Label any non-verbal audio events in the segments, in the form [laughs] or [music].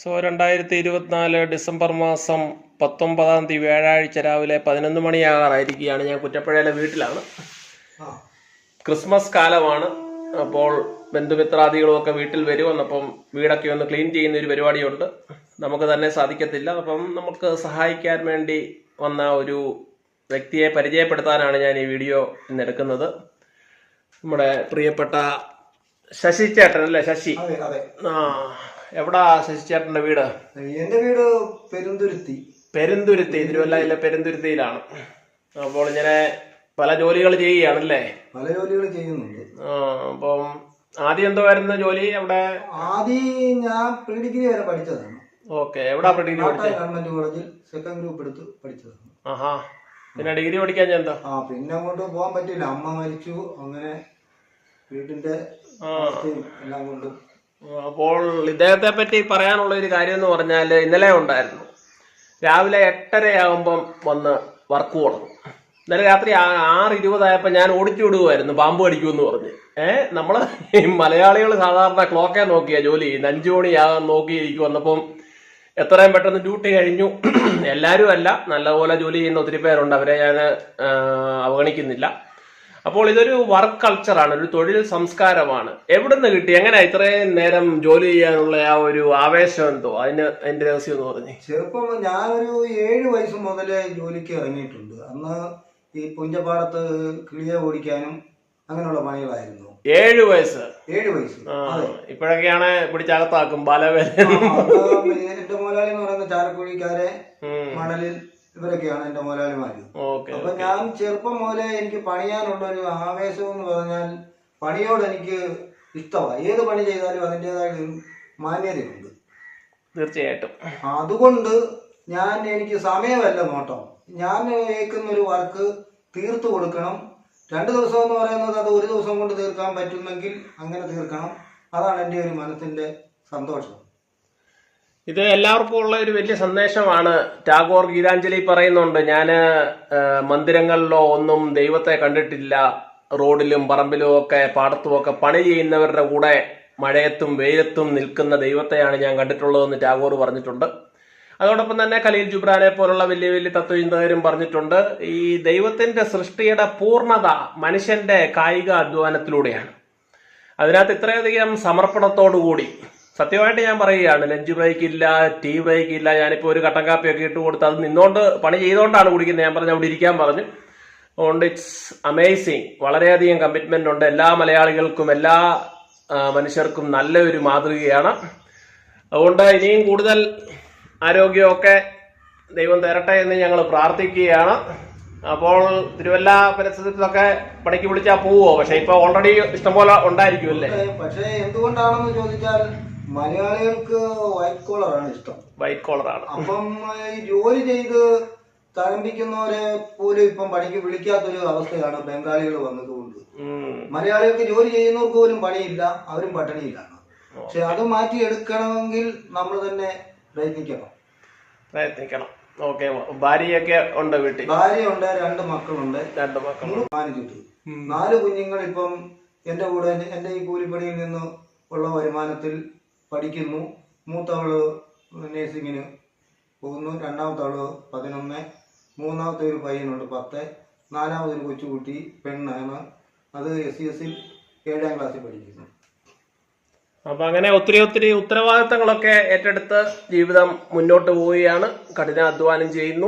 So രണ്ടായിരത്തി ഇരുപത്തിനാല് December മാസം പത്തൊമ്പതാം തീയതി വ്യാഴാഴ്ച രാവിലെ പതിനൊന്ന് മണിയാകാറായിരിക്കുകയാണ് ഞാൻ കുറ്റപ്പുഴയിലെ വീട്ടിലാണ്. ക്രിസ്മസ് കാലമാണ്. അപ്പോൾ ബന്ധുമിത്രാദികളും ഒക്കെ വീട്ടിൽ വരും. അപ്പം വീടൊക്കെ ഒന്ന് ക്ലീൻ ചെയ്യുന്ന ഒരു പരിപാടിയുണ്ട്. നമുക്ക് തന്നെ സാധിക്കത്തില്ല. അപ്പം നമുക്ക് സഹായിക്കാൻ വേണ്ടി വന്ന ഒരു വ്യക്തിയെ പരിചയപ്പെടുത്താനാണ് ഞാൻ ഈ വീഡിയോ ഇന്ന് എടുക്കുന്നത്. നമ്മുടെ പ്രിയപ്പെട്ട ശശി ചേട്ടൻ അല്ലേ? ശശി. ആ എവിടാ ശശിചേട്ടന്റെ വീട്? എന്റെ വീട് പെരുന്തുരുത്തി. പെരുന്തുരുത്തി തിരുവല്ലയിലെ പെരുന്തുരുത്തിയിലാണ്. അപ്പോൾ ഇങ്ങനെ പല ജോലികൾ ചെയ്യുകയാണല്ലേ? പല ജോലികൾ ചെയ്യുന്നുണ്ട്. അപ്പം ആദ്യം എന്തോ ജോലി അവിടെ? ആദ്യം ഞാൻ പ്രീ ഡിഗ്രി വരെ പഠിച്ചതാണ്. ഓക്കെ എവിടാ ഡിഗ്രി കോട്ടയം പഠിച്ചത് ഗവൺമെന്റ് കോളേജിൽ സെക്കൻഡ് ഗ്രൂപ്പ് എടുത്ത് പഠിച്ചതാണ്. ആഹാ പിന്നെ ഡിഗ്രി പഠിക്കാൻ ഞാൻ എന്താ? ആ പിന്നെ അങ്ങോട്ട് പോകാൻ പറ്റില്ല അമ്മ മരിച്ചു അങ്ങനെ വീട്ടിന്റെ എല്ലാം കൊണ്ടും അപ്പോൾ ഇദ്ദേഹത്തെ പറ്റി പറയാനുള്ള ഒരു കാര്യം എന്ന് പറഞ്ഞാൽ ഇന്നലെ ഉണ്ടായിരുന്നു. രാവിലെ എട്ടരയാകുമ്പം വന്ന് വർക്ക് തുടങ്ങും. ഇന്നലെ രാത്രി ആറ് ഇരുപതായപ്പോൾ ഞാൻ ഓടിച്ചു വിടുമായിരുന്നു പാമ്പ് കടിക്കുമെന്ന് പറഞ്ഞ്. ഏഹ് നമ്മൾ മലയാളികൾ സാധാരണ ക്ലോക്കെ നോക്കിയാ ജോലി ചെയ്യുന്നത്. അഞ്ചു മണിയാകാൻ നോക്കിയിരിക്കും വന്നപ്പം എത്രയും പെട്ടെന്ന് ഡ്യൂട്ടി കഴിഞ്ഞു. എല്ലാവരും അല്ല നല്ലപോലെ ജോലി ചെയ്യുന്ന ഒത്തിരി പേരുണ്ട്. അവരെ ഞാൻ അവഗണിക്കുന്നില്ല. അപ്പോൾ ഇതൊരു വർക്ക് കൾച്ചറാണ് ഒരു തൊഴിൽ സംസ്കാരമാണ്. എവിടെ നിന്ന് കിട്ടി? എങ്ങനെ ഇത്രയും നേരം ജോലി ചെയ്യാനുള്ള ആ ഒരു ആവേശം എന്തോ? അതിന് അതിന്റെ രഹസ്യം എന്ന് പറഞ്ഞു. ചെറുപ്പം ഞാനൊരു ഏഴ് വയസ്സ് മുതലേ ജോലിക്ക് ഇറങ്ങിയിട്ടുണ്ട്. അന്ന് ഈ പുഞ്ചപ്പാടത്ത് കിളിയെ ഓടിക്കാനും അങ്ങനെയുള്ള പണികളായിരുന്നു. ഏഴ് വയസ്സ്? ഏഴ് വയസ്സ്. ഇപ്പോഴൊക്കെയാണ് പിടിച്ചകത്താക്കും ബാലവേല എന്റെ മുതലാളി എന്ന് പറയുന്ന ചാലക്കുഴിക്കാരെ മണലിൽ ഇവരൊക്കെയാണ് എന്റെ മുതലാളിമാര്. അപ്പൊ ഞാൻ ചെറുപ്പം മുതലേ എനിക്ക് പണിയാനുള്ള ഒരു ആവേശം എന്ന് പറഞ്ഞാൽ പണിയോട് എനിക്ക് ഇഷ്ടമാണ്. ഏത് പണി ചെയ്താലും അതിന്റെതായ മാന്യതയുണ്ട്. തീർച്ചയായിട്ടും. അതുകൊണ്ട് ഞാൻ എനിക്ക് സമയമല്ല നോട്ടം. ഞാൻ ഏൽക്കുന്ന ഒരു വർക്ക് തീർത്തു കൊടുക്കണം. രണ്ട് ദിവസം എന്ന് പറയുന്നത് അത് ഒരു ദിവസം കൊണ്ട് തീർക്കാൻ പറ്റുമെങ്കിൽ അങ്ങനെ തീർക്കണം. അതാണ് എന്റെ ഒരു മനസ്സിന്റെ സന്തോഷം. ഇത് എല്ലാവർക്കും ഉള്ള ഒരു വലിയ സന്ദേശമാണ്. ടാഗോർ ഗീതാഞ്ജലി പറയുന്നുണ്ട് ഞാൻ മന്ദിരങ്ങളിലോ ഒന്നും ദൈവത്തെ കണ്ടിട്ടില്ല. റോഡിലും പറമ്പിലും ഒക്കെ പാടത്തും ഒക്കെ പണി ചെയ്യുന്നവരുടെ കൂടെ മഴയത്തും വെയിലത്തും നിൽക്കുന്ന ദൈവത്തെയാണ് ഞാൻ കണ്ടിട്ടുള്ളതെന്ന് ടാഗോർ പറഞ്ഞിട്ടുണ്ട്. അതോടൊപ്പം തന്നെ ഖലീൽ ജുബ്രാനെ പോലുള്ള വലിയ വലിയ തത്വചിന്തകരും പറഞ്ഞിട്ടുണ്ട് ഈ ദൈവത്തിന്റെ സൃഷ്ടിയുടെ പൂർണത മനുഷ്യന്റെ കായിക അധ്വാനത്തിലൂടെയാണ്. അതിനകത്ത് ഇത്രയധികം സമർപ്പണത്തോടു കൂടി സത്യമായിട്ട് ഞാൻ പറയുകയാണ് ലഞ്ച് ബ്രേക്ക് ഇല്ല ടീ ബ്രേക്ക് ഇല്ല ഞാനിപ്പോൾ ഒരു കട്ടൻ കാപ്പിയൊക്കെ ഇട്ട് കൊടുത്ത് അത് നിന്നോണ്ട് പണി ചെയ്തുകൊണ്ടാണ് കുടിക്കുന്നത്. ഞാൻ പറഞ്ഞു അവിടെ ഇരിക്കാൻ പറഞ്ഞു. അതുകൊണ്ട് ഇറ്റ്സ് അമേസിങ് വളരെയധികം കമ്മിറ്റ്മെന്റ് ഉണ്ട്. എല്ലാ മലയാളികൾക്കും എല്ലാ മനുഷ്യർക്കും നല്ലൊരു മാതൃകയാണ്. അതുകൊണ്ട് ഇനിയും കൂടുതൽ ആരോഗ്യമൊക്കെ ദൈവം തരട്ടെ എന്ന് ഞങ്ങൾ പ്രാർത്ഥിക്കുകയാണ്. അപ്പോൾ തിരുവല്ല പരിസരത്തൊക്കെ പണിക്ക് വിളിച്ചാൽ പോവോ? പക്ഷെ ഇപ്പൊ ഓൾറെഡി ഇഷ്ടംപോലെ ഉണ്ടായിരിക്കും അല്ലേ പക്ഷേ എന്തുകൊണ്ടാണെന്ന് ചോദിച്ചാൽ മലയാളികൾക്ക് വൈറ്റ് കോളർ ആണ് ഇഷ്ടം. വൈറ്റ് കോളർ ആണ്. അപ്പം ഈ ജോലി ചെയ്ത് തഴമ്പിക്കുന്നവരെ പോലും ഇപ്പം പണിക്ക് വിളിക്കാത്തൊരു അവസ്ഥയാണ് ബംഗാളികൾ വന്നതുകൊണ്ട്. മലയാളികൾക്ക് ജോലി ചെയ്യുന്നവർക്ക് പോലും പണിയില്ല അവരും പട്ടിണിയിലാണ്. പക്ഷെ അത് മാറ്റിയെടുക്കണമെങ്കിൽ നമ്മൾ തന്നെ പ്രയത്നിക്കണം. പ്രയത്നിക്കണം. ഓക്കെ ഭാര്യയൊക്കെ ഉണ്ട് വീട്ടിൽ? ഭാര്യ ഉണ്ട് രണ്ട് മക്കളുണ്ട്. രണ്ട് മക്കളുണ്ട്. മാനിച്ചിട്ട് നാല് കുഞ്ഞുങ്ങൾ ഇപ്പം എന്റെ കൂടെ എന്റെ ഈ കൂലിപ്പണിയിൽ നിന്ന് ഉള്ള വരുമാനത്തിൽ പഠിക്കുന്നു. മൂത്തവൾ നേഴ്സിങ്ങിന് പോകുന്നു. രണ്ടാമത്തെ അവൾ പതിനൊന്ന്. മൂന്നാമത്തെ ഒരു പയ്യനുണ്ട് പത്ത്. നാലാമതൊരു കൊച്ചുകുട്ടി പെണ്ണാണ്. അത് എസ് സി എസിൽ ഏഴാം ക്ലാസ്സിൽ പഠിക്കുന്നു. അപ്പൊ അങ്ങനെ ഒത്തിരി ഒത്തിരി ഉത്തരവാദിത്തങ്ങളൊക്കെ ഏറ്റെടുത്ത് ജീവിതം മുന്നോട്ട് പോവുകയാണ്. കഠിനാധ്വാനം ചെയ്യുന്നു.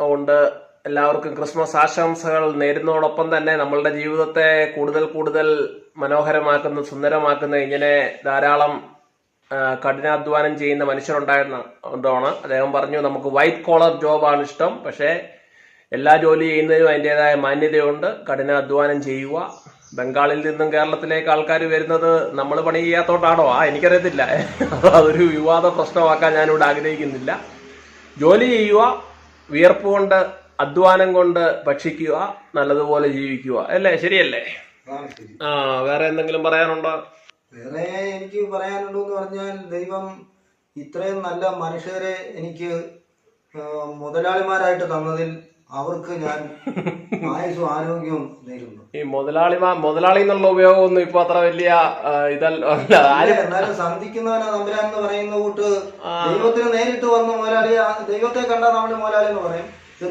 അതുകൊണ്ട് എല്ലാവർക്കും ക്രിസ്മസ് ആശംസകൾ നേരുന്നതോടൊപ്പം തന്നെ നമ്മളുടെ ജീവിതത്തെ കൂടുതൽ കൂടുതൽ മനോഹരമാക്കുന്ന സുന്ദരമാക്കുന്ന ഇങ്ങനെ ധാരാളം കഠിനാധ്വാനം ചെയ്യുന്ന മനുഷ്യരുണ്ടായിരുന്നതാണ് അദ്ദേഹം പറഞ്ഞു നമുക്ക് വൈറ്റ് കോളർ ജോബാണ് ഇഷ്ടം. പക്ഷേ എല്ലാ ജോലി ചെയ്യുന്നതിനും അതിന്റെതായ മാന്യതയുണ്ട്. കഠിനാധ്വാനം ചെയ്യുക. ബംഗാളിൽ നിന്നും കേരളത്തിലേക്ക് ആൾക്കാർ വരുന്നത് നമ്മൾ പണി ചെയ്യാത്തോണ്ടാണോ? ആ എനിക്കറിയത്തില്ല. അതൊരു വിവാദ പ്രശ്നമാക്കാൻ ഞാനിവിടെ ആഗ്രഹിക്കുന്നില്ല. ജോലി ചെയ്യുക വിയർപ്പ് കൊണ്ട് അധ്വാനം കൊണ്ട് ഭക്ഷിക്കുക നല്ലതുപോലെ ജീവിക്കുക. അല്ലേ? ശരിയല്ലേ? ആ വേറെ എന്തെങ്കിലും പറയാനുണ്ടോ? വേറെ എനിക്ക് പറയാനുണ്ടോ എന്ന് പറഞ്ഞാൽ ദൈവം ഇത്രയും നല്ല മനുഷ്യരെ എനിക്ക് മുതലാളിമാരായിട്ട് തന്നതിൽ അവർക്ക് ഞാൻ [laughs] ആയുസും ആരോഗ്യവും നേരുന്നു. ഈ മുതലാളിമാർ മുതലാളി എന്നുള്ള ഉപയോഗം ഒന്നും ഇപ്പൊ അത്ര വലിയ ഇതല്ല എന്നാലും സന്ധിക്കുന്നവനാ തമ്പുരാൻ എന്ന് പറയുന്ന കൂട്ട് ദൈവത്തിന് നേരിട്ട് വന്ന മുതലാളി ദൈവത്തെ കണ്ടാൽ നമ്മൾ മുതലാളി എന്ന് പറയും.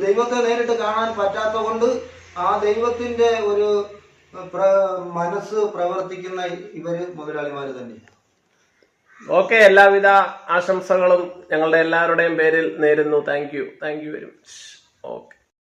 ദൈവത്തെ നേരിട്ട് കാണാൻ പറ്റാത്ത കൊണ്ട് ആ ദൈവത്തിന്റെ ഒരു മനസ്സ് പ്രവർത്തിക്കുന്ന ഇവർ മുതലാളിമാര് തന്നെ ഓക്കെ എല്ലാവിധ ആശംസകളും ഞങ്ങളുടെ എല്ലാവരുടെയും പേരിൽ നേരുന്നു. Thank you thank you very much okay